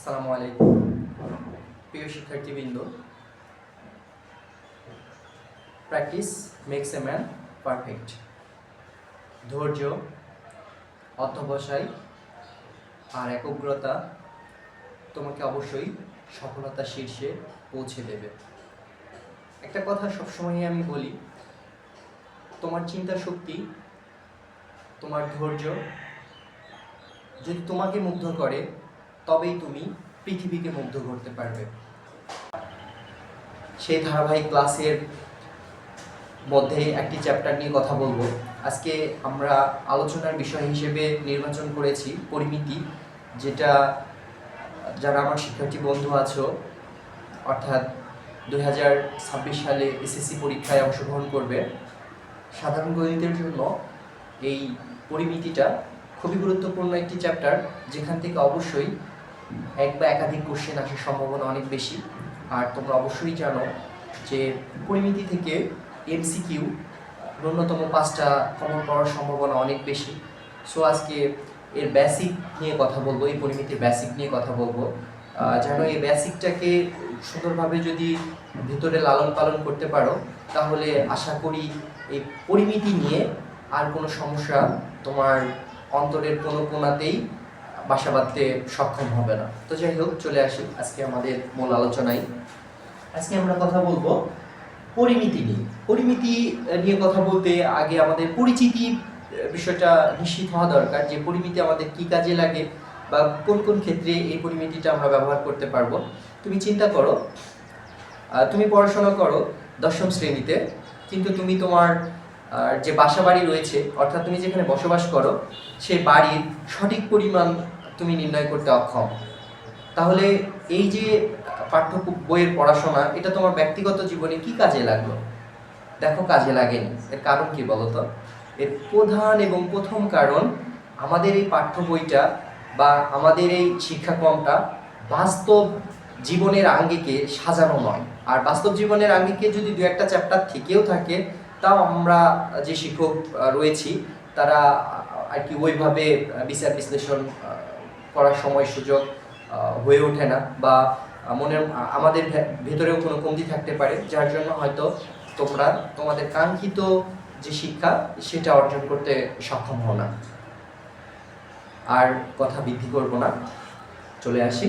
আসসালামু আলাইকুম। প্রিয় শিক্ষার্থীবৃন্দ practice makes a man perfect ধৈর্য, অধ্যবসায় আর একগ্রতা তোমাকে অবশ্যই সফলতার শীর্ষে পৌঁছে দেবে। একটা কথা সবসময়ই আমি বলি, তোমার চিন্তা শক্তি, তোমার ধৈর্য যদি তোমাকে মুগ্ধ করে তবেই তুমি পৃথিবীকে মুগ্ধ করতে পারবে। সেই ধারাবাহিক ক্লাসের মধ্যে একটি চ্যাপ্টার নিয়ে কথা বলব। আজকে আমরা আলোচনার বিষয় হিসেবে নির্বাচন করেছি পরিমিতি, যেটা যারা আমার শিক্ষার্থী বন্ধু আছো, অর্থাৎ দুই হাজার ছাব্বিশ সালে এসএসসি পরীক্ষায় অংশগ্রহণ করবে, সাধারণ গণিতের জন্য এই পরিমিতিটা খুবই গুরুত্বপূর্ণ একটি চ্যাপ্টার যেখান থেকে অবশ্যই এক বা একাধিক কোশ্চেন আসার সম্ভাবনা অনেক বেশি। আর তোমরা অবশ্যই জানো যে পরিমিতি থেকে এমসিকিউ ন্যূনতম পাঁচটা কমন পাওয়ার সম্ভাবনা অনেক বেশি। সো আজকে এর বেসিক নিয়ে কথা বলব, এই পরিমিতির বেসিক নিয়ে কথা বলব। যেন এই বেসিকটাকে সুন্দরভাবে যদি ভিতরে লালন পালন করতে পারো, তাহলে আশা করি এই পরিমিতি নিয়ে আর কোনো সমস্যা তোমার অন্তরের কোনো কোনাতেই বাসা বাঁধতে সক্ষম হবে না। তো যাই হোক, চলে আসি আজকে আমাদের মূল আলোচনায়। আজকে আমরা কথা বলব পরিমিতি নিয়ে। পরিমিতি নিয়ে কথা বলতে আগে আমাদের পরিচিতি বিষয়টা নিশ্চিত হওয়া দরকার যে পরিমিতি আমাদের কি কাজে লাগে বা কোন কোন ক্ষেত্রে এই পরিমিতিটা আমরা ব্যবহার করতে পারব। তুমি চিন্তা করো তুমি পড়াশোনা করো দশম শ্রেণীতে, কিন্তু তুমি তোমার যে বাসা বাড়ি রয়েছে, অর্থাৎ তুমি যেখানে বসবাস করো সেই বাড়ির সঠিক পরিমাণ তুমি নির্ণয় করতে অক্ষম। তাহলে এই যে পাঠ্য বইয়ের পড়াশোনা, এটা তোমার ব্যক্তিগত জীবনে কি কাজে লাগল? দেখো কাজে লাগেনি। এর কারণ কি বলতো? এর প্রধান এবং প্রথম কারণ, আমাদের এই পাঠ্য বইটা বা আমাদের এই শিক্ষাক্রমটা বাস্তব জীবনের আঙ্গিকে সাজানো নয়। আর বাস্তব জীবনের আঙ্গিকে যদি দু একটা চ্যাপ্টার থেকেও থাকে, তাও আমরা যে শিক্ষক রয়েছি, তারা আর কি ওইভাবে বিচার বিশ্লেষণ করার সময় সুযোগ হয়ে ওঠে না বা মনের, আমাদের ভেতরেও কোনো কমতি থাকতে পারে। যার জন্য হয়তো তোমরা, তোমাদের কাঙ্ক্ষিত যে শিক্ষা, সেটা অর্জন করতে সক্ষম হও না। আর কথা বৃদ্ধি করব না। চলে আসি।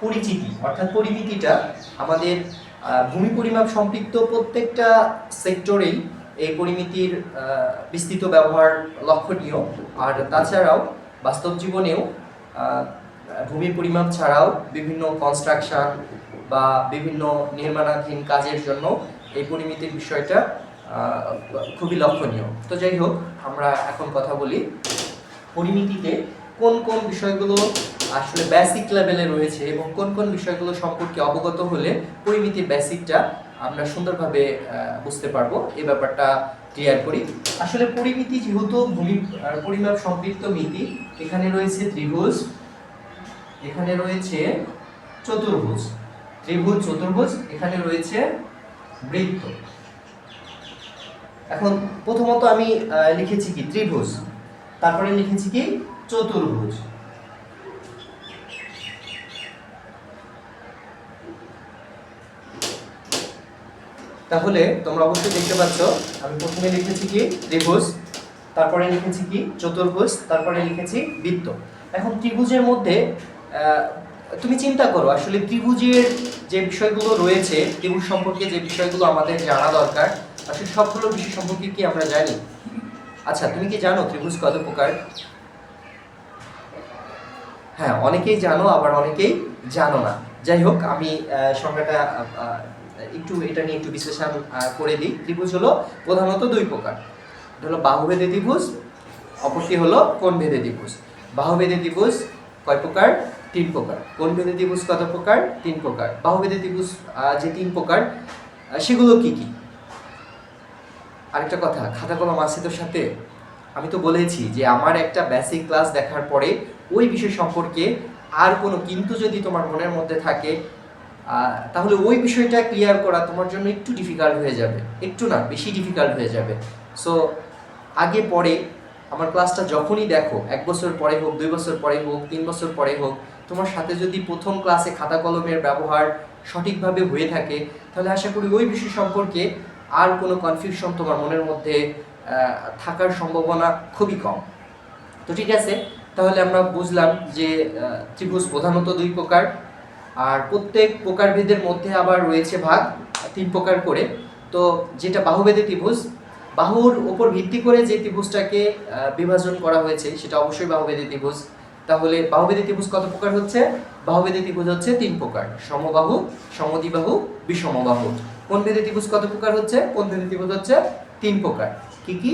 পরিচিতি, অর্থাৎ পরিমিতিটা আমাদের ভূমি পরিমাপ সম্পৃক্ত প্রত্যেকটা সেক্টরেই এই পরিমিতির বিস্তৃত ব্যবহার লক্ষণীয়। আর তাছাড়াও বাস্তব জীবনেও ভূমি পরিমাপ ছাড়াও বিভিন্ন কনস্ট্রাকশন বা বিভিন্ন নির্মাণাধীন কাজের জন্য এই পরিমিতির বিষয়টা খুবই লক্ষণীয়। তো যাই হোক, আমরা এখন কথা বলি পরিমিতিতে কোন কোন বিষয়গুলো আসলে বেসিক লেভেলে রয়েছে এবং কোন কোন বিষয়গুলো সম্পর্কে অবগত হলে পরিমিতির বেসিকটা আমরা সুন্দরভাবে বুঝতে পারব। এই ব্যাপারটা ক্লিয়ার করি? আসলে পরিমিতি যেহেতু ভূমি পরিমাপ সম্পৃক্ত মিতি, এখানে রয়েছে ত্রিভুজ, এখানে রয়েছে চতুর্ভুজ। ত্রিভুজ, চতুর্ভুজ, এখানে রয়েছে বৃত্ত। এখন প্রথমত আমি লিখেছি কি? ত্রিভুজ। তারপরে লিখেছি কি? চতুর্ভুজ। তাহলে তোমরা অবশ্যই দেখতে পাচ্ছ, আমি প্রথমে লিখেছি কি? ত্রিভুজ, তারপরে লিখেছি কি? চতুর্ভুজ, তারপরে লিখেছি বৃত্ত। এখন ত্রিভুজের মধ্যে তুমি চিন্তা করো, আসলে ত্রিভুজের যে বিষয়গুলো রয়েছে, ত্রিভুজ সম্পর্কে যে বিষয়গুলো আমাদের জানা দরকার, আসলে সবগুলো বিষয় সম্পর্কে কি আমরা জানি? আচ্ছা তুমি কি জানো ত্রিভুজ কত প্রকার? হ্যাঁ অনেকেই জানো, আবার অনেকেই জানো না। যাই হোক, আমি সংজ্ঞাটা একটু এটা নিয়ে একটু বিশ্লেষণ করে দিই। ত্রিভুজ হলো প্রধানত দুই প্রকার। এটা হলো বাহুভেদে ত্রিভুজ, অপরটি হলো কোণ ভেদে ত্রিভুজ। বাহুভেদে ত্রিভুজ কয় প্রকার? তিন প্রকার। কোণ ভেদে ত্রিভুজ কত প্রকার? তিন প্রকার। বাহুভেদে ত্রিভুজ যে তিন প্রকার সেগুলো কি কি? আরেকটা কথা, খাতা কলম আছে তোর সাথে? আমি তো বলেছি যে আমার একটা বেসিক ক্লাস দেখার পরে ওই বিষয় সম্পর্কে আর কোনো কিন্তু যদি তোমার মনের মধ্যে থাকে তাহলে ওই বিষয়টা ক্লিয়ার করা তোমার জন্য একটু ডিফিকাল্ট হয়ে যাবে। একটু না, বেশি ডিফিকাল্ট হয়ে যাবে। সো আগে পরে আমার ক্লাসটা যখনই দেখো, এক বছর পরে হোক, দুই বছর পরে হোক, তিন বছর পরে হোক, তোমার সাথে যদি প্রথম ক্লাসে খাতা কলমের ব্যবহার সঠিকভাবে হয়ে থাকে, তাহলে আশা করি ওই বিষয় সম্পর্কে আর কোনো কনফিউশন তোমার মনের মধ্যে থাকার সম্ভাবনা খুবই কম। তো ঠিক আছে, তাহলে আমরা বুঝলাম যে ত্রিভুজ প্রধানত দুই প্রকার। আর প্রত্যেক প্রকারভেদের মধ্যে আবার রয়েছে ভাগ, তিন প্রকার করে। তো যেটা বাহুভেদে ত্রিভুজ, বাহুর উপর ভিত্তি করে যে ত্রিভুজটাকে বিভাজন করা হয়েছে, সেটা অবশ্যই বাহুভেদে ত্রিভুজ। তাহলে বাহুভেদে ত্রিভুজ কত প্রকার হচ্ছে? বাহুভেদে ত্রিভুজ হচ্ছে তিন প্রকার, সমবাহু, সমদ্বিবাহু বিষমবাহু কোন ভেদে ত্রিভুজ কত প্রকার হচ্ছে? কোন ভেদে ত্রিভুজ হচ্ছে? তিন প্রকার। কি কি?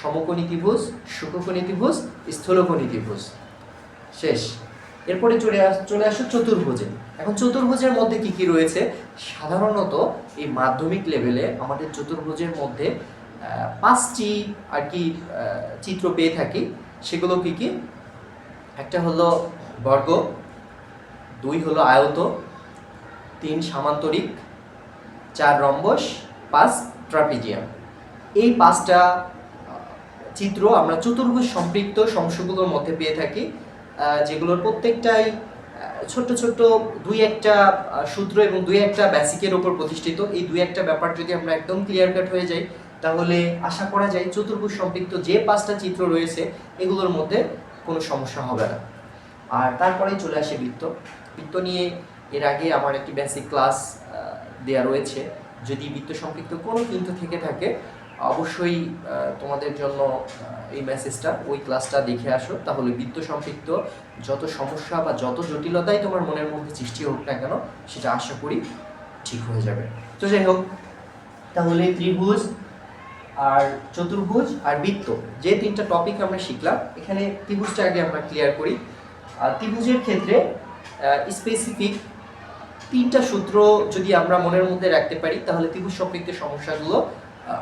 সমকোণী ত্রিভুজ সুখকোণী ত্রিভুজ, স্থূলকোণী ত্রিভুজ। শেষ। এরপরে চলে আস, চলে আসো চতুর্ভুজে। এখন চতুর্ভুজের মধ্যে কি কি রয়েছে? সাধারণত এই মাধ্যমিক লেভেলে আমাদের চতুর্ভুজের মধ্যে পাঁচটি আর কি চিত্র পেয়ে থাকি। সেগুলো কি কি? একটা হলো বর্গ, দুই হলো আয়ত, তিন সামান্তরিক, চার রম্বস, পাঁচ ট্রাপিজিয়াম। এই পাঁচটা চিত্র আমরা চতুর্ভুজ সম্পৃক্ত সমস্যাগুলোর মধ্যে পেয়ে থাকি যেগুলোর প্রত্যেকটাই ছোট্ট ছোট্ট দুই একটা সূত্র এবং দুই একটা বেসিকের উপর প্রতিষ্ঠিত। এই দুই একটা ব্যাপার যদি আমরা একদম ক্লিয়ার কাট হয়ে যাই, তাহলে আশা করা যায় চতুর্ভুজ সম্পৃক্ত যে পাঁচটা চিত্র রয়েছে, এগুলোর মধ্যে কোনো সমস্যা হবে না। আর তারপরেই চলে আসে বৃত্ত। বৃত্ত নিয়ে এর আগে আমার একটি বেসিক ক্লাস দেয়া রয়েছে। যদি বৃত্ত সম্পৃক্ত কোনো কিন্তু থেকে থাকে অবশ্যই তোমাদের জন্য এই মেসেজটা ওই ক্লাসটা দেখে আসো। তাহলে বৃত্ত সম্পৃক্ত যত সমস্যা বা যত জটিলতাই তোমার মনের মধ্যে সৃষ্টি হোক না কেন, সেটা আশা করি ঠিক হয়ে যাবে। তো যাই হোক, তাহলে ত্রিভুজ আর চতুর্ভুজ আর বৃত্ত, যে তিনটা টপিক আমরা শিখলাম, এখানে ত্রিভুজটা আগে আমরা ক্লিয়ার করি। আর ত্রিভুজের ক্ষেত্রে স্পেসিফিক তিনটা সূত্র যদি আমরা মনের মধ্যে রাখতে পারি, তাহলে ত্রিভুজ সম্পৃক্ত সমস্যাগুলো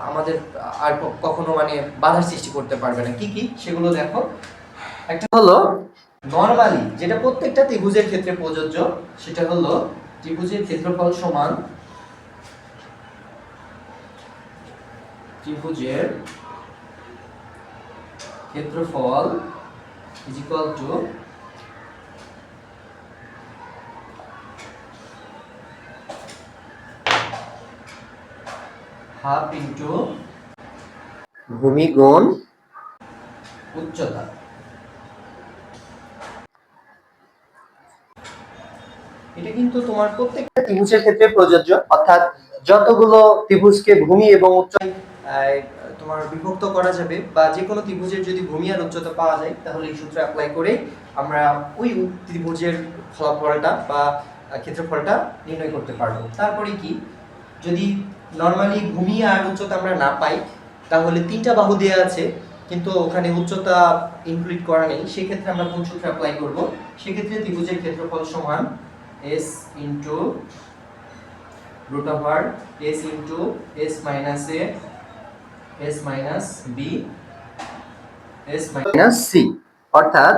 আমাদের আর কখনো মানে বাধার সৃষ্টি করতে পারবে না। কি কি? সেগুলো দেখো। একটা হলো নরমালি যেটা প্রত্যেকটা ত্রিভুজের ক্ষেত্রে প্রযোজ্য, সেটা হলো ত্রিভুজের ক্ষেত্রফল সমান ত্রিভুজের ক্ষেত্রফল ইজ টু হাফ ইন্টু ভূমি গুণ উচ্চতা। এটা কিন্তু তোমার প্রত্যেকটা ত্রিভুজের ক্ষেত্রে প্রযোজ্য। অর্থাৎ যতগুলো ত্রিভুজকে ভূমি এবং উচ্চতায় আহ, তোমার বিভক্ত করা যাবে বা যে কোনো ত্রিভুজের যদি ভূমি আর উচ্চতা পাওয়া যায় তাহলে এই সূত্র অ্যাপ্লাই করে আমরা ওই ত্রিভুজের ফলাফলটা বা ক্ষেত্রফলটা নির্ণয় করতে পারব। তারপরে কি? যদি নর্মালি ভূমি আর উচ্চতা আমরা না পাই, তাহলে তিনটা বাহু দেওয়া আছে, কিন্তু ওখানে উচ্চতা ইনক্লুড করা নেই, সেক্ষেত্রে আমরা কোন সূত্র অ্যাপ্লাই করব? সেক্ষেত্রে ত্রিভুজের ক্ষেত্রফল সমান S into root over S into S minus A S minus B S minus C অর্থাৎ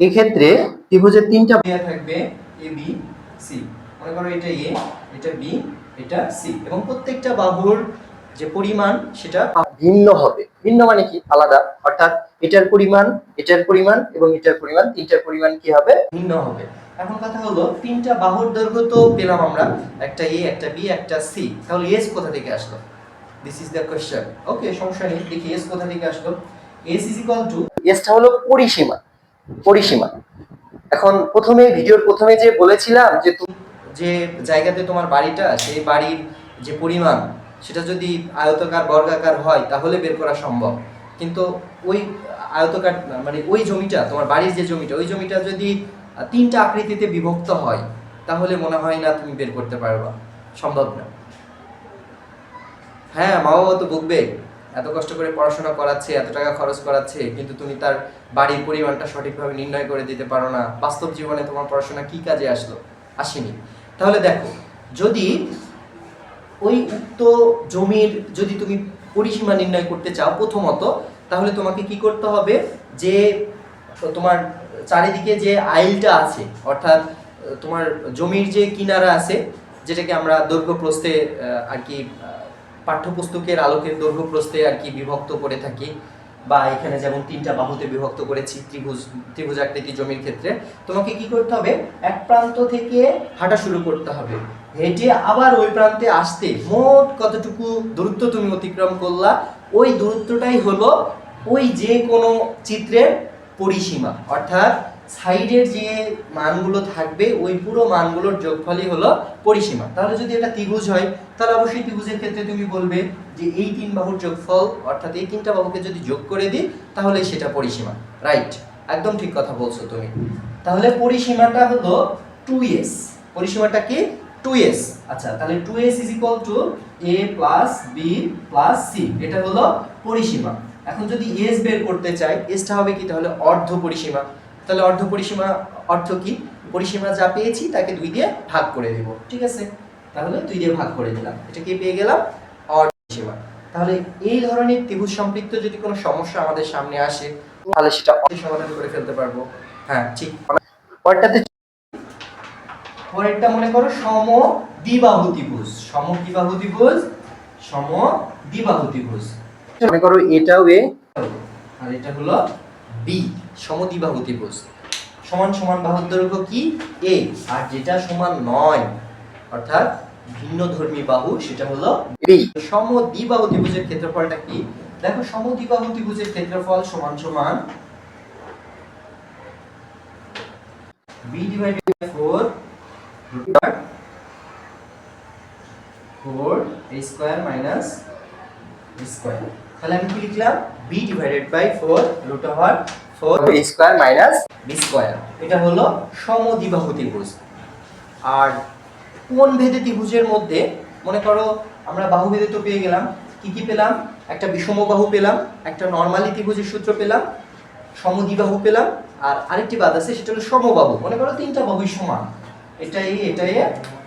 এক্ষেত্রে ত্রিভুজের তিনটা দেওয়া থাকবে এ বি সি মনে করো এটা এ এটা বি এটা সি এবং প্রত্যেকটা বাহুর যে পরিমাণ সেটা ভিন্ন হবে। ভিন্ন মানে কি? আলাদা। অর্থাৎ এটার পরিমাণ এটার পরিমাণ এবং এটার পরিমাণ তিনটার পরিমাণ কি হবে? ভিন্ন হবে। এখন কথা হলো তিনটা বাহুর দৈর্ঘ্য তো পেলাম আমরা একটা এ একটা বি একটা সি তাহলে এস কোথা থেকে আসলো? This is the question okay সমস্যা নেই দেখি এস কোথা থেকে আসলো? এস ইজ ইকুয়াল টু এসটা হলো পরিসীমা। পরিসীমা। এখন প্রথমে ভিডিওর প্রথমে যে বলেছিলাম যে যে জায়গাতে তোমার বাড়িটা, সেই বাড়ির যে পরিমাণ, সেটা যদি আয়তকার, বর্গাকার হয়, তাহলে বের করা সম্ভব। কিন্তু ওই আয়তকার মানে ওই জমিটা, তোমার বাড়ির যে জমিটা, ওই জমিটা যদি তিনটা আকৃতিতে বিভক্ত হয়, তাহলে মনে হয় না তুমি বের করতে পারবা। সম্ভব না। হ্যাঁ মা বাবা তো বকবে এত কষ্ট করে পড়াশোনা করাচ্ছে, এত টাকা খরচ করাচ্ছে, কিন্তু তুমি তার বাড়ির পরিমাণটা সঠিকভাবে নির্ণয় করে দিতে পারো না। বাস্তব জীবনে তোমার পড়াশোনা কি কাজে আসলো? আসেনি। তাহলে দেখো, যদি ওই উক্ত জমির যদি তুমি পরিসীমা নির্ণয় করতে চাও প্রথমত, তাহলে তোমাকে কি করতে হবে? যে তোমার চারিদিকে যে আইলটা আছে, অর্থাৎ তোমার জমির যে কিনারা আছে, যেটাকে আমরা দৈর্ঘ্য প্রস্থে আর কি পাঠ্যপুস্তকের আলোকের দৈর্ঘ্য প্রস্থে আর কি বিভক্ত করে থাকি বা এখানে যেমন তিনটা বাহুতে বিভক্ত করেছি, ত্রিভুজ, ত্রিভুজাকৃতি জমির ক্ষেত্রে, তোমাকে কি করতে হবে? এক প্রান্ত থেকে হাঁটা শুরু করতে হবে। হেঁটে আবার ওই প্রান্তে আসতে মোট কতটুকু দূরত্ব তুমি অতিক্রম করলা? ওই দূরত্বটাই হলো ওই যে কোনো চিত্রের পরিসীমা। অর্থাৎ সাইডের যে মানগুলো থাকবে, ওই পুরো মানগুলোর যোগফলই হলো পরিসীমা। তাহলে যদি এটা ত্রিভুজ হয়, তাহলে অবশ্যই ত্রিভুজের ক্ষেত্রে তুমি বলবে যে এই তিন বাহুর যোগফল, অর্থাৎ এই তিনটা বাহুকে যদি যোগ করে দিই, তাহলে সেটা পরিসীমা। রাইট একদম ঠিক কথা বলছো তুমি। তাহলে পরিসীমাটা হলো টু এস পরিসীমাটা কি? টু এস আচ্ছা তাহলে two S is equal to A plus B plus C এটা হলো পরিসীমা। এখন যদি এস বের করতে চাই এসটা হবে কি? তাহলে অর্ধ পরিসীমা। তাহলে অর্ধ পরিসীমা অর্থ কি? পরিসীমা যা পেয়েছি তাকে দুই দিয়ে ভাগ করে দেব। ঠিক আছে? তাহলে দুই দিয়ে ভাগ করে দিলাম। এটা কি পেয়ে গেলাম? অর্ধ পরিসীমা। তাহলে এই ধরনের ত্রিভুজ সম্পৃক্ত যদি কোনো সমস্যা আমাদের সামনে আসে, তাহলে সেটা সমাধান করে ফেলতে পারব। হ্যাঁ ঠিক। পরেরটাতে পরেরটা মনে করো সম দ্বিবাহু ত্রিভুজ। সম দ্বিবাহু ত্রিভুজ সম দ্বিবাহু ত্রিভুজ। মনে করো এটাও এ, আর এটা হলো বি। সমদ্বিবাহু ত্রিভুজ সমান সমান বাহুর দৈর্ঘ্য কি? এ আর যেটা সমান নয়, অর্থাৎ ভিন্ন ধর্মী বাহু, সেটা হলো বি সমদ্বিবাহু ত্রিভুজের ক্ষেত্রফলটা কি? দেখো, সমদ্বিবাহু ত্রিভুজের ক্ষেত্রফল সমান সমান B divided by four root four A square minus square তাহলে আমি কি লিখলাম? B divided by four root over আর কোন ভেদে ত্রিভুজের মধ্যে, মনে করো আমরা বাহু ভেদে তো পেয়ে গেলাম, কি কি পেলাম? একটা বিষম বাহু পেলাম, একটা নর্মালি ত্রিভুজের সূত্র পেলাম, সমদ্বিবাহু পেলাম, আর আরেকটি বাদ আছে, সেটা হলো সমবাহু। মনে করো তিনটা বাহুই সমান। এটা এ এটা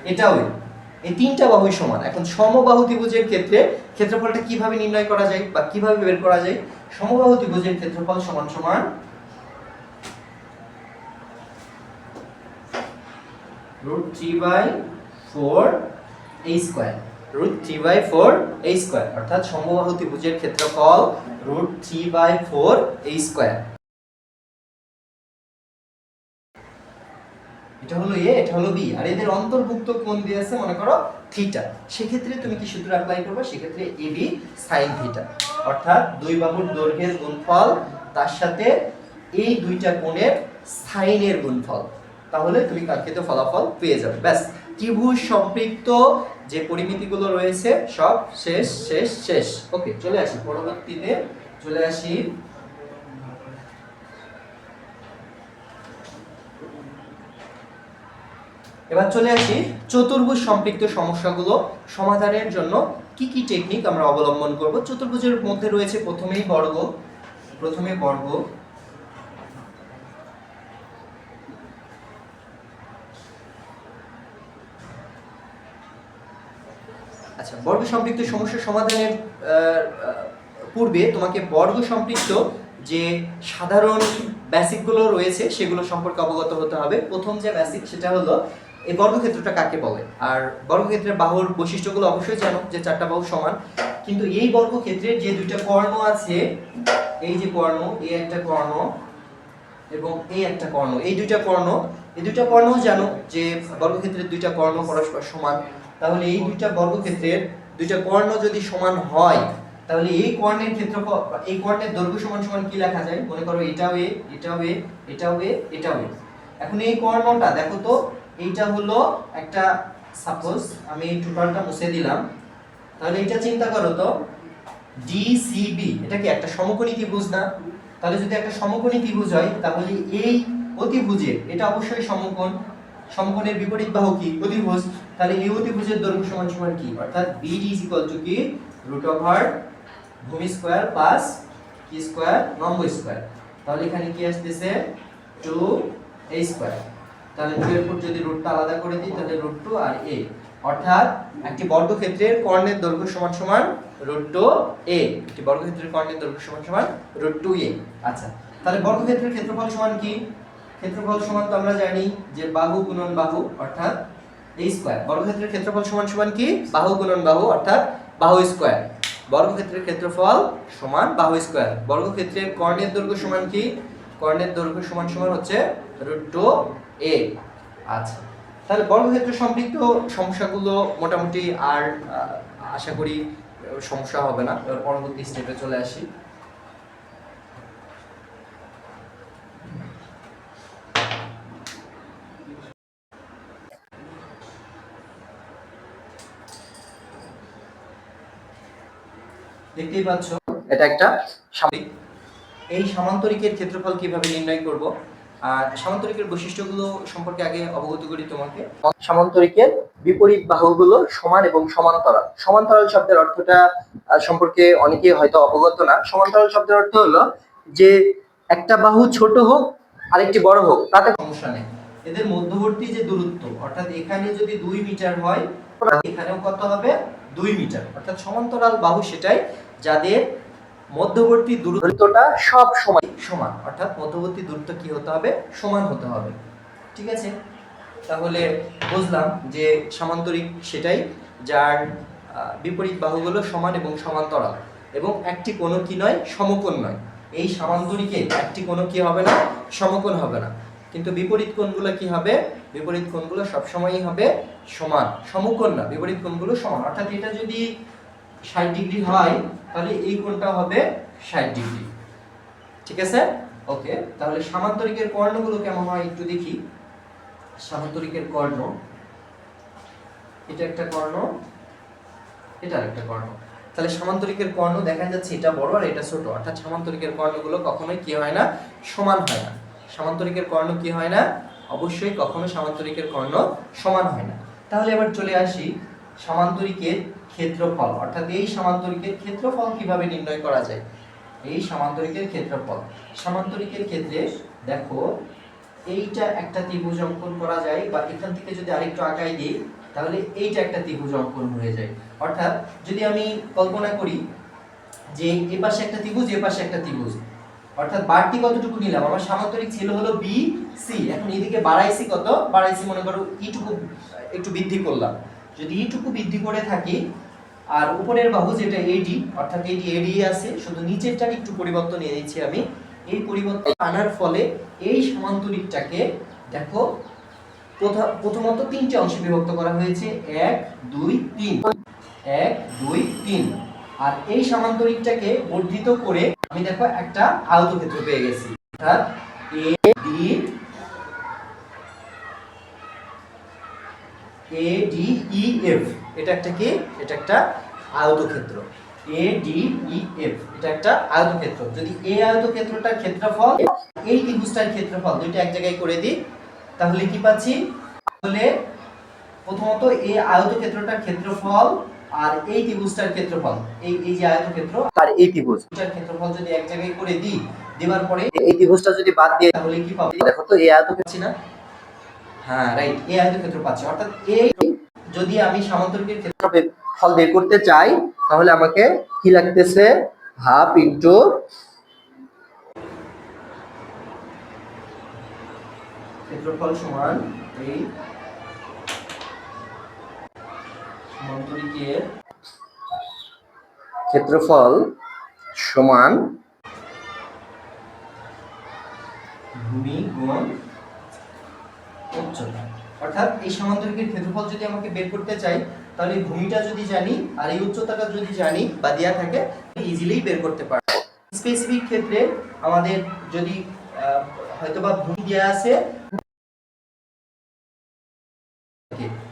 এটাও এই তিনটা বাহুই সমান। এখন সমবাহু ত্রিভুজের ক্ষেত্রে, ক্ষেত্রফলটা কীভাবে নির্ণয় করা যায় বা কীভাবে বের করা যায়? সমবাহু ত্রিভুজের ক্ষেত্রফল সমান সমান রুট বাই ফোর এই square. Root three by four এই স্কোয়ার। অর্থাৎ সমবাহু ত্রিভুজের ক্ষেত্রফল রুট থ্রি বাই ফোর এই স্কোয়ার। এটা হলো এ এটা হলো বি আর এদের অন্তর্ভুক্ত কোণ দিয়ে আছে, মনে করো থিটা সেক্ষেত্রে তুমি কি সূত্র অ্যাপ্লাই করবে? সেক্ষেত্রে এ বি সাইন থিটা অর্থাৎ দুই বাহুর দৈর্ঘ্যের গুণফল, তার সাথে এই দুইটা কোণের সাইনের গুণফল। তাহলে তুমি কাঙ্ক্ষিত ফলাফল পেয়ে যাবে। ব্যাস, ত্রিভুজ সম্পৃক্ত যে পরিমিতিগুলো রয়েছে, সব শেষ শেষ শেষ। ওকে, চলে আসি পরবর্তীতে। চলে আসি এবার চলে আসি চতুর্ভুজ সম্পৃক্ত সমস্যাগুলো সমাধানের জন্য কি কি টেকনিক আমরা অবলম্বন করব। চতুর্ভুজের মধ্যে রয়েছে প্রথমেই বর্গ, প্রথমে বর্গ। আচ্ছা বর্গ সম্পৃক্ত সমস্যা সমাধানের পূর্বে তোমাকে বর্গ সম্পৃক্ত যে সাধারণ বেসিকগুলো রয়েছে সেগুলো সম্পর্কে অবগত হতে হবে। প্রথম যে বেসিক সেটা হলো এই বর্গক্ষেত্রটা কাকে বলে? আর বর্গক্ষেত্রের বাহুর বৈশিষ্ট্যগুলো অবশ্যই জানো যে চারটা বাহু সমান। কিন্তু এই বর্গক্ষেত্রের যে দুইটা কর্ণ আছে, এই যে কর্ণ এই একটা কর্ণ এবং এই একটা কর্ণ, এই দুইটা কর্ণ, এই দুইটা কর্ণও জানো যে বর্গক্ষেত্রের দুইটা কর্ণ পরস্পর সমান। তাহলে এই দুইটা বর্গক্ষেত্রের দুইটা কর্ণ যদি সমান হয়, তাহলে এই কর্ণের ক্ষেত্রফল, এই কর্ণের দৈর্ঘ্য সমান সমান কি লেখা যায়? মনে করো এটাও এ এটাও এ এটাও এ এটাও এ। এখন এই কর্ণটা দেখো তো এইটা হলো একটা সাপোজ আমি এই টোটালটা মুছে দিলাম, তাহলে এটা চিন্তা করো তো ডিসিবি এটা কি একটা সমকোণী ত্রিভুজ না? তাহলে যদি একটা সমকোণী ত্রিভুজ হয়, তাহলে এই অতিভুজের এটা অবশ্যই সমকোণ, সমকোণের বিপরীত বাহু কি? অতিভুজ। তাহলে এই অতিভুজের দৈর্ঘ্য সমান সমান কি? অর্থাৎ বিডি ইজ ইকুয়াল টু কি? রুট ওভার ভূমি স্কয়ার প্লাস কি স্কয়ার লম্ব স্কয়ার তাহলে এখানে কি আসতেছে? 2 a স্কয়ার তাহলে 2 এর উপর যদি রুটটা আলাদা করে দিই, তাহলে রুট 2 আর a অর্থাৎ একটি বর্গক্ষেত্রের কর্ণের দৈর্ঘ্য সমান সমান রুট 2 a একটি বর্গক্ষেত্রের কর্ণের দৈর্ঘ্য সমান সমান রুট 2 a আচ্ছা তাহলে বর্গক্ষেত্রের ক্ষেত্রফল সমান কি? ক্ষেত্রফল সমান তো আমরা জানি যে বাহু গুণন বাহু, অর্থাৎ a স্কয়ার বর্গক্ষেত্রের ক্ষেত্রফল সমান সমান কি? বাহু গুণন বাহু, অর্থাৎ বাহু স্কয়ার বর্গক্ষেত্রের ক্ষেত্রফল সমান বাহু স্কোয়ার বর্গক্ষেত্রের কর্ণের দৈর্ঘ্য সমান কি? কর্ণের দৈর্ঘ্য সমান সমান হচ্ছে রুট টু এ আচ্ছা। তাহলে বর্গক্ষেত্র সম্পৃক্ত সমস্যাগুলো মোটামুটি আর আশা করি সমস্যা হবে না। পরবর্তী স্টেপে চলে আসি। দেখতেই পাচ্ছ, এটা একটা এই সামান্তরিকের ক্ষেত্রফল কীভাবে নির্ণয় করব? আর সামান্তরিকের বৈশিষ্ট্যগুলো সম্পর্কে আগে অবগত করি তোমাকে। সামান্তরিকের বিপরীত বাহুগুলো সমান এবং সমান্তরাল। সমান্তরাল শব্দের অর্থটা সম্পর্কে অনেকেই হয়তো অবগত না। সমান্তরাল শব্দের অর্থ হলো যে একটা বাহু ছোট হোক, আরেকটি বড় হোক, তাতে সমস্যা নেই। এদের মধ্যবর্তী যে দূরত্ব, অর্থাৎ এখানে যদি দুই মিটার হয় এখানেও কত হবে? দুই মিটার। অর্থাৎ সমান্তরাল বাহু সেটাই যাদের মধ্যবর্তী দূরত্বটা সব সময় সমান অর্থাৎ মধ্যবর্তী দূরত্ব কি হতে হবে? সমান হতে হবে। ঠিক আছে? তাহলে বুঝলাম যে সামান্তরিক সেটাই যার বিপরীত বাহুগুলো সমান এবং সমান্তরাল। এবং একটি কোনো কি নয়? সমকোণ নয়। এই সামান্তরিকে একটি কোনো কি হবে না? সমকোণ হবে না। কিন্তু বিপরীত কোণগুলো কি হবে? বিপরীত কোণগুলো সবসময়ই হবে সমান। সমকোণ না বিপরীত কোণগুলো সমান। অর্থাৎ এটা যদি ষাট ডিগ্রি হয়, তাহলে এই কোণটা হবে ষাট ডিগ্রি। ঠিক আছে? ওকে, তাহলে সামান্তরিকের কর্ণগুলো কেমন হয় একটু দেখি। সামান্তরিকের কর্ণ, এটা একটা কর্ণ, এটা একটা কর্ণ। তাহলে সামান্তরিকের কর্ণ দেখা যাচ্ছে এটা বড় আর এটা ছোট। অর্থাৎ সামান্তরিকের কর্ণগুলো কখনোই কি হয় না, সমান হয় না। সামান্তরিকের কর্ণ কি হয় না? অবশ্যই কখনো সামান্তরিকের কর্ণ সমান হয় না। তাহলে এবার চলে আসি সামান্তরিকের ক্ষেত্রফল, অর্থাৎ এই সমান্তরিকের ক্ষেত্রফল কীভাবে নির্ণয় করা যায়? এই সমান্তরিকের ক্ষেত্রফল। সমান্তরিকের ক্ষেত্রে দেখো, এইটা একটা ত্রিভুজ অঙ্কন করা যায় বা এখান থেকে যদি আরেকটু আঁকাই দিই, তাহলে এইটা একটা ত্রিভুজ অঙ্কন হয়ে যায়। অর্থাৎ যদি আমি কল্পনা করি যে এ পাশে একটা ত্রিভুজ, এ পাশে একটা ত্রিভুজ, অর্থাৎ বাড়তি কতটুকু নিলাম? আমার সামান্তরিক ছিল হলো বি সি এখন এদিকে বাড়াইছি কত? বাড়াইছি মনে করো ইটুকু একটু বৃদ্ধি করলাম। যদি ইটুকু বৃদ্ধি করে থাকি, আর উপরের বাহু যেটা এডি অর্থাৎ এডি এডি আছে, শুধু নিচেরটার একটু পরিবর্তন এনেছি আমি, এই পরিবর্তন আনার ফলে এই সমান্তরিকটাকে দেখো প্রথমত তিনটে অংশে বিভক্ত করা হয়েছে, এক, দুই, তিন। এক, দুই, তিন। আর এই সমান্তরিকটাকে বর্ধিত করে আমি দেখো একটা আয়তক্ষেত্র পেয়ে গেছি। অর্থাৎ A D A D E F এটা একটা কি? এটা একটা আয়তক্ষেত্র। এ ডি ই এফ এটা একটা আয়তক্ষেত্র। যদি এই আয়তক্ষেত্রটার ক্ষেত্রফল এই ত্রিভুজটার ক্ষেত্রফল দুইটা এক জায়গায় করে দিই তাহলে কি পাচ্ছি? তাহলে প্রথমত এই আয়তক্ষেত্রটার ক্ষেত্রফল আর এই ত্রিভুজটার ক্ষেত্রফল। এই এই যে আয়তক্ষেত্র আর এই ত্রিভুজটার ক্ষেত্রফল যদি এক জায়গায় করে দিই দেওয়ার পরে এই ত্রিভুজটা যদি বাদ দিয়ে তাহলে কি পাবো? দেখো তো এই আয়তক্ষেত্র না। হ্যাঁ রাইট পাচ্ছি। অর্থাৎ এই যদি আমি সামান্তরিকের ক্ষেত্রফল বের করতে চাই তাহলে আমাকে কি লাগতেছে? হাফ ইনটু ক্ষেত্রফল সমান এই সমান্তরিকের ক্ষেত্রফল সমান ভূমি গুণ উচ্চতা অর্থাৎ এই সমান্তরিকের ক্ষেত্রফল যদি আমাকে বের করতে চাই, তাহলে ভূমিটা যদি জানি আর এই উচ্চতাটা যদি জানি বা দেয়া থাকে ইজিলি বের করতে পারব। স্পেসিফিক ক্ষেত্রে আমাদের যদি হয়তোবা ভূমি দেয়া আছে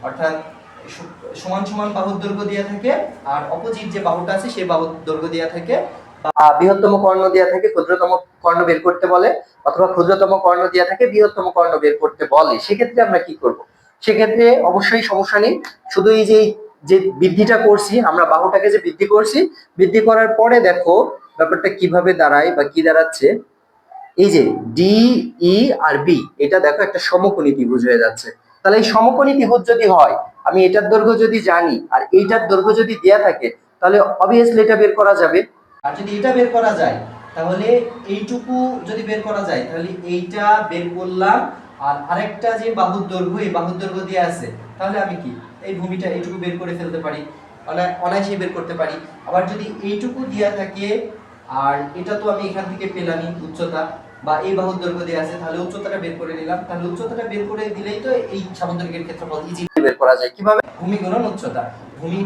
অর্থাৎ সমান সমান বাহুর দৈর্ঘ্য দেওয়া থাকে, আর অপোজিট যে বাহুটা আছে, সেই বাহুর দৈর্ঘ্য দেওয়া থাকে বৃহত্তম কর্ণ দেওয়া থাকে, ক্ষুদ্রতম কর্ণ বের করতে বলে, অথবা ক্ষুদ্রতম কর্ণ দেওয়া থাকে, বৃহত্তম কর্ণ বের করতে বলে। সেক্ষেত্রে আমরা কি করব? সেক্ষেত্রে অবশ্যই সমস্যা নেই। শুধু এই যে যে বৃদ্ধিটা করছি, আমরা বাহুটাকে যে বৃদ্ধি করছি, বৃদ্ধি করার পরে দেখো ব্যাপারটা কীভাবে দাঁড়ায় বা কি দাঁড়াচ্ছে। এই যে ডি ই আর বি এটা দেখো একটা সমকোণী ত্রিভুজ হয়ে যাচ্ছে। তাহলে এই সমকোণী ত্রিভুজ যদি হয়, আমি এটার দৈর্ঘ্য যদি জানি, আর এইটার দৈর্ঘ্য যদি দেয়া থাকে, তাহলে অবভিয়াসলি এটা বের করা যাবে। আর যদি এটা বের করা যায়, তাহলে এইটুকু যদি বের করা যায়, তাহলে এইটা বের করলাম, আর আরেকটা যে বাহুর দৈর্ঘ্য, এই বাহুর দৈর্ঘ্য দিয়ে আছে, তাহলে আমি কি? এই ভূমিটা এইটুকু বের করে ফেলতে পারি অনা- অনায়াসেই বের করতে পারি। আবার যদি এইটুকু দেওয়া থাকে, আর এটা তো আমি এখান থেকে পেলামই উচ্চতা, বা এই বাহুর দৈর্ঘ্য দেওয়া আছে, তাহলে উচ্চতাটা বের করে নিলাম। তাহলে উচ্চতাটা বের করে দিলেই তো এই সামুদ্রিকের ক্ষেত্রফল ইজি বের করা যায়। কীভাবে? ভূমি গুণন উচ্চতা। ভূমি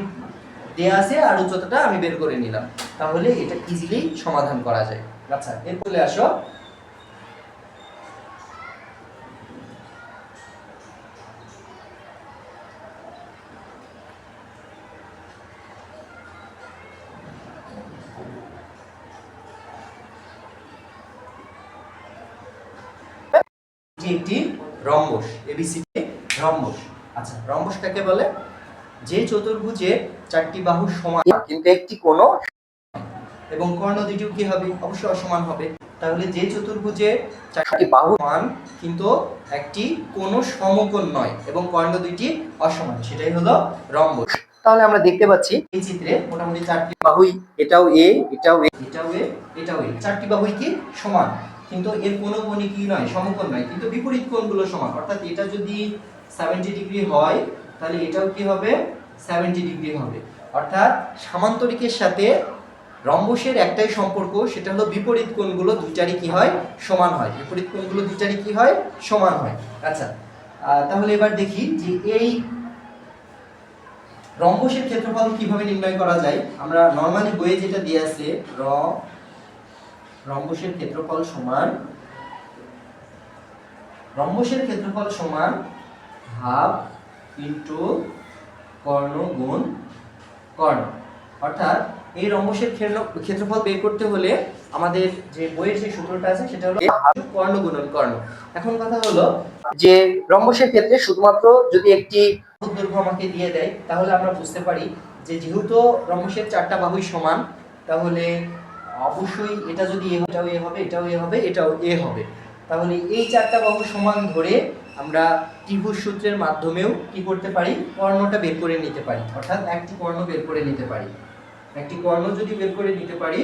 দেয়া আছে আর উচ্চতাটা আমি বের করে নিলাম। তাহলে এটা ইজিলি সমাধান করা যায়। আচ্ছা এরপর চলে আসো। একটি rhombus A B C D rhombus. আচ্ছা রম্বস বলে যে চতুর্ভুজের চারটি বাহু সমান। কিন্তু একটি কোণ এবং কর্ণ দুটিও কি হবে? অবশ্যই অসমান হবে। তাহলে যে চতুর্ভুজে চারটি বাহু সমান, কিন্তু একটি কোণ সমকোণ নয় এবং কর্ণ দুইটি অসমান। সেটাই হলো রম্বস। তাহলে আমরা দেখতে পাচ্ছি এই চিত্রে মোটামুটি চারটি বাহুই এটাও এ এটাও এ এটাও এ এটাও এ। চারটি বাহুই কি? সমান। কিন্তু এর কোনো কোণই কি নয়? সমকোণ নয়। কিন্তু বিপরীত কোণগুলো সমান। অর্থাৎ এটা যদি সেভেন্টি ডিগ্রি হয়, তাহলে এটাও কি হবে? সেভেন্টি ডিগ্রি হবে। অর্থাৎ সামান্তরিকের সাথে রম্বসের একটাই সম্পর্ক, সেটা হলো বিপরীত কোণগুলো দুইটারই কি হয়? সমান হয়। বিপরীত কোণগুলো দুইটারই কি হয়? সমান হয়। আচ্ছা তাহলে এবার দেখি যে এই রম্বসের ক্ষেত্রফল কীভাবে নির্ণয় করা যায়? আমরা নর্মালি বইয়ে যেটা দিয়ে আছে, র, রম্বসের ক্ষেত্রফল সমান, রম্বসের ক্ষেত্রফল সমান হাফ ইন্টু কর্ণ গুণ কর্ণ। অর্থাৎ এই রম্বসের ক্ষেত্র- ক্ষেত্রফল বের করতে হলে আমাদের যে বইয়ের যে সূত্রটা আছে, সেটা হলো কর্ণ গুণন কর্ণ। এখন কথা হলো যে রম্বসের ক্ষেত্রে শুধুমাত্র যদি একটি দৈর্ঘ্য আমাকে দিয়ে দেয়, তাহলে আমরা বুঝতে পারি যে যেহেতু রম্বসের চারটা বাহুই সমান, তাহলে অবশ্যই এটা যদি এ এটাও এ হবে, এটাও এ হবে, এটাও এ হবে। তাহলে এই চারটা বাহু সমান ধরে আমরা ত্রিভুজ সূত্রের মাধ্যমেও কি করতে পারি? কর্ণটা বের করে নিতে পারি। অর্থাৎ একটি কর্ণ বের করে নিতে পারি। একটি কর্ণ যদি বের করে নিতে পারি,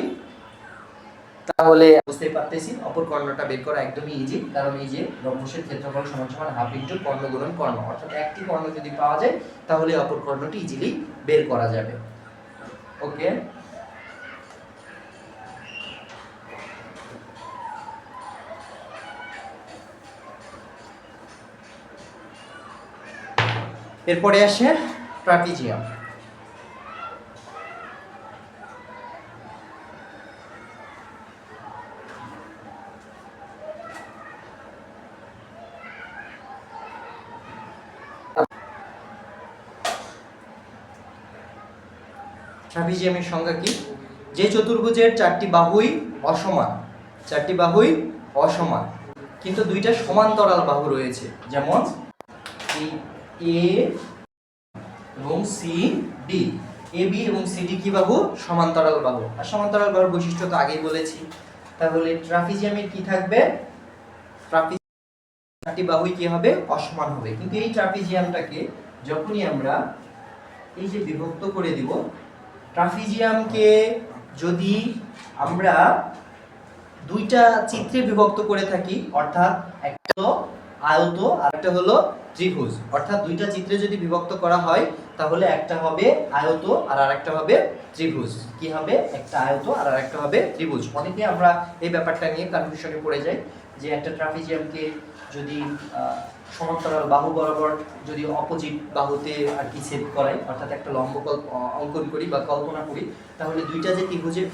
তাহলে বুঝতেই পারতেছি, অপর কর্ণটা বের করা একদমই ইজি কারণ এই যে রম্বসের ক্ষেত্রফল সমান সমান হাফ ইন্টু কর্ণ গুণন কর্ণ। অর্থাৎ একটি কর্ণ যদি পাওয়া যায়, তাহলে অপর কর্ণটি ইজিলি বের করা যাবে। ওকে এরপরে আসে ট্রাপিজিয়াম। ট্রাপিজিয়ামের সংজ্ঞা কি? যে চতুর্ভুজের চারটি বাহুই অসমান, চারটি বাহুই অসমান, কিন্তু দুইটা সমান্তরাল বাহু রয়েছে, যেমন এই এ এবং সি ডি এ বি এবং সি ডি কি বাহু সমান্তরাল বাহু। আর সমান্তরাল বাহুর বৈশিষ্ট্য তো আগেই বলেছি। তাহলে ট্রাপিজিয়ামের কি থাকবে? চারটি বাহুই কি হবে? অসমান হবে। কিন্তু এই ট্রাপিজিয়ামটাকে যখনই আমরা এই যে বিভক্ত করে দিব ট্রাফিজিয়ামকে যদি আমরা দুইটা চিত্রে বিভক্ত করে থাকি, অর্থাৎ একটা আয়ত আর একটা হলো ত্রিভুজ। অর্থাৎ দুইটা চিত্রে যদি বিভক্ত করা হয়, তাহলে একটা হবে আয়ত আর আরেকটা হবে ত্রিভুজ। কি হবে? একটা আয়ত আর আরেকটা হবে ত্রিভুজ। অনেকে আমরা এই ব্যাপারটা নিয়ে কনফিউশনে পড়ে যাই যে একটা ট্রাফিজিয়ামকে যদি সমান্তরাল বাহু বরাবর যদি অপোজিট বাহুতে আর কি ছেদ করাই, অর্থাৎ একটা লম্বকল্প অঙ্কন করি বা কল্পনা করি, তাহলে দুইটা যে ত্রিভুজের